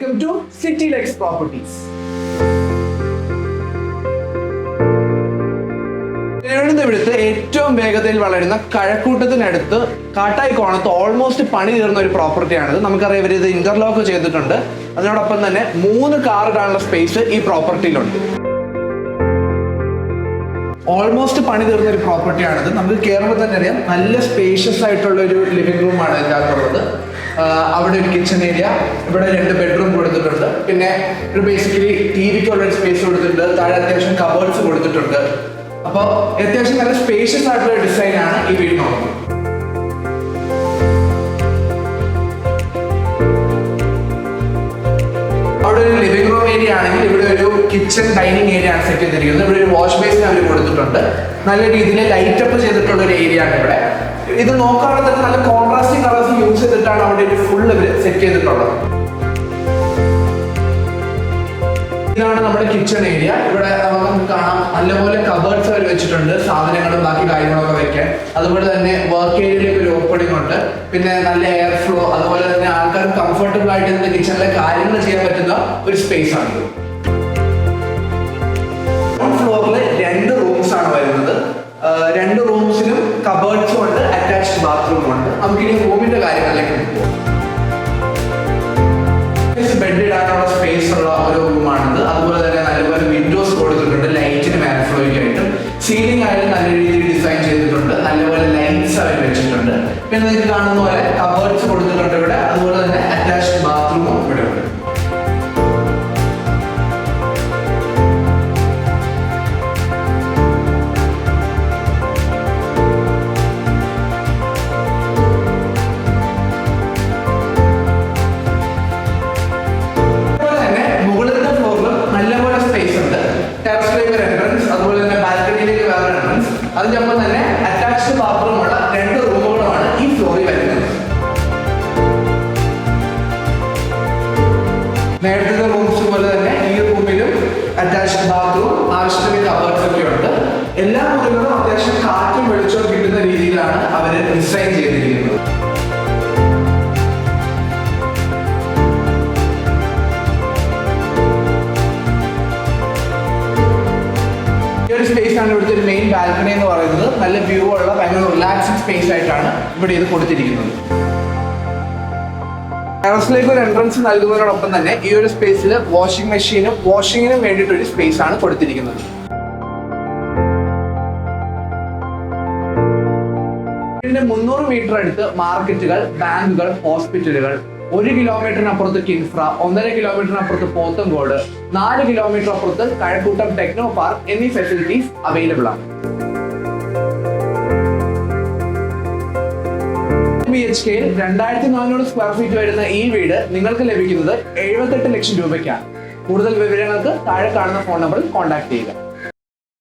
Welcome to city Lex properties തിരുവനന്തപുരത്ത് ഏറ്റവും വേഗതയിൽ വളരുന്ന കഴക്കൂട്ടത്തിനടുത്ത് കാട്ടായിക്കോണത്ത് ഓൾമോസ്റ്റ് പണി തീർന്ന ഒരു പ്രോപ്പർട്ടിയാണിത് നമുക്കറിയാം ഇവർ ഇത് ഇന്റർലോക്ക് ചെയ്തിട്ടുണ്ട്. അതിനോടൊപ്പം തന്നെ മൂന്ന് കാർ ഇടാനുള്ള സ്പേസ് ഈ പ്രോപ്പർട്ടിയിലുണ്ട് ഓൾമോസ്റ്റ് പണി തീർന്ന ഒരു പ്രോപ്പർട്ടിയാണിത് നമുക്ക് കേരളത്തിൽ തന്നെ അറിയാം നല്ല സ്പേഷ്യസ് ആയിട്ടുള്ള ഒരു ലിവിംഗ് റൂമാണ് ആഹ് അവിടെ ഒരു കിച്ചൺ ഏരിയ ഇവിടെ രണ്ട് ബെഡ്റൂം കൊടുത്തിട്ടുണ്ട്. പിന്നെ ഒരു ബേസിക്കലി ടി വിക്കുള്ള സ്പേസ് കൊടുത്തിട്ടുണ്ട്. താഴെ അത്യാവശ്യം കബേർഡ്സ് കൊടുത്തിട്ടുണ്ട്. അപ്പോൾ അത്യാവശ്യം നല്ല സ്പേഷ്യസ് ആയിട്ടുള്ള ഡിസൈൻ ആണ് ഈ വീടിനുള്ളത് അവിടെ ഒരു ലിവിംഗ് റൂം ഏരിയ ആണെങ്കിൽ ഇവിടെ ഒരു കിച്ചൺ ഡൈനിങ് ഏരിയ ആണ് സെറ്റ് ചെയ്തിരിക്കുന്നത്. ഇവിടെ ഒരു വാഷ് ബേസിൻ അവർ കൊടുത്തിട്ടുണ്ട്. നല്ല രീതിയിൽ ലൈറ്റ് അപ്പ് ചെയ്തിട്ടുള്ള ഒരു ഏരിയ ആണ് ഇവിടെ. ഇത് നോക്കാനുള്ള നല്ല കോൺട്രാസ്റ്റിംഗ് കളേഴ്സ് സെറ്റ് ചെയ്തിട്ടുള്ളത്. ഇതാണ് നമ്മുടെ കിച്ചൺ ഏരിയ ഇവിടെ നമുക്ക് കാണാം. നല്ലപോലെ കബേർഡ്സ് അവർ വെച്ചിട്ടുണ്ട്. സാധനങ്ങളും ബാക്കി കാര്യങ്ങളൊക്കെ വെക്കാൻ. അതുപോലെ തന്നെ വർക്ക് ഏരിയയിലേക്ക് ഒരു ഓപ്പണിംഗ് ഉണ്ട്. പിന്നെ നല്ല എയർ ഫ്ലോ അതുപോലെ തന്നെ ആൾക്കാർ കംഫർട്ടബിൾ ആയിട്ട് ഇതിന്റെ കിച്ചണിലെ കാര്യങ്ങൾ ചെയ്യാൻ പറ്റുന്ന ഒരു സ്പേസ് ആണ് ഫ്ലോറിൽ രണ്ട് റൂംസ് ആണ് വരുന്നത്. രണ്ട് റൂംസിലും കബേർഡ്സും ഉണ്ട് അറ്റാച്ച്ഡ് ബാത്റൂമും ഉണ്ട്. നമുക്കിനി റൂമിന്റെ കാര്യങ്ങളിലേക്ക് പോകാം പിന്നെ നിങ്ങൾക്ക് കാണുന്ന പോലെ കബേർഡ്സ് കൊടുത്തിട്ടുണ്ട് ഇവിടെ. അതുപോലെ തന്നെ അറ്റാച്ച്ഡ് ബാത്റൂമും ഇവിടെ ഉണ്ട്. അതിന്റെ ഒപ്പം തന്നെ അറ്റാച്ച്ഡ് ബാത്റൂം അറ്റാച്ച്ഡ് ബാത്റൂം ആവശ്യത്തിന് കബേർഡ്സ് ഒക്കെ ഉണ്ട് എല്ലാ മുറികളും അത്യാവശ്യം കാറ്റും വെളിച്ചവും കിട്ടുന്ന രീതിയിലാണ് അവർ ഡിസൈൻ ചെയ്തിരിക്കുന്നത്. ഒരു സ്പേസ് ആണ് ഇവിടുത്തെ ഒരു മെയിൻ ബാൽക്കണി എന്ന് പറയുന്നത്. നല്ല വ്യൂ ഉള്ള ഭയങ്കര റിലാക്സിംഗ് സ്പേസ് ആയിട്ടാണ് ഇവിടെ ഇത് കൊടുത്തിരിക്കുന്നത്. ടെറസിലേക്ക് ഒരു എൻട്രൻസ് നൽകുന്നതിനോടൊപ്പം തന്നെ ഈ ഒരു സ്പേസിൽ വാഷിംഗ് മെഷീനും വാഷിങ്ങിനും വേണ്ടിയിട്ട് ഒരു സ്പേസ് ആണ് കൊടുത്തിരിക്കുന്നത്. ഇതിന്റെ മുന്നൂറ് മീറ്റർ അടുത്ത് മാർക്കറ്റുകൾ ബാങ്കുകൾ ഹോസ്പിറ്റലുകൾ ഒരു കിലോമീറ്ററിനപ്പുറത്ത് കിൻഫ്ര ഒന്നര കിലോമീറ്ററിനപ്പുറത്ത് പോത്തങ്കോട് നാല് കിലോമീറ്റർ അപ്പുറത്ത് കഴക്കൂട്ടം ടെക്നോ പാർക്ക് എന്നീ ഫെസിലിറ്റീസ് അവൈലബിൾ ആണ്. ബി എച്ച് കെയിൽ രണ്ടായിരത്തി നാനൂറ് സ്ക്വയർ ഫീറ്റ് വരുന്ന ഈ വീട് നിങ്ങൾക്ക് ലഭിക്കുന്നത് എഴുപത്തെട്ട് ലക്ഷം രൂപയ്ക്കാണ്. കൂടുതൽ വിവരങ്ങൾക്ക് താഴെ കാണുന്ന ഫോൺ നമ്പറിൽ കോൺടാക്ട് ചെയ്യുക.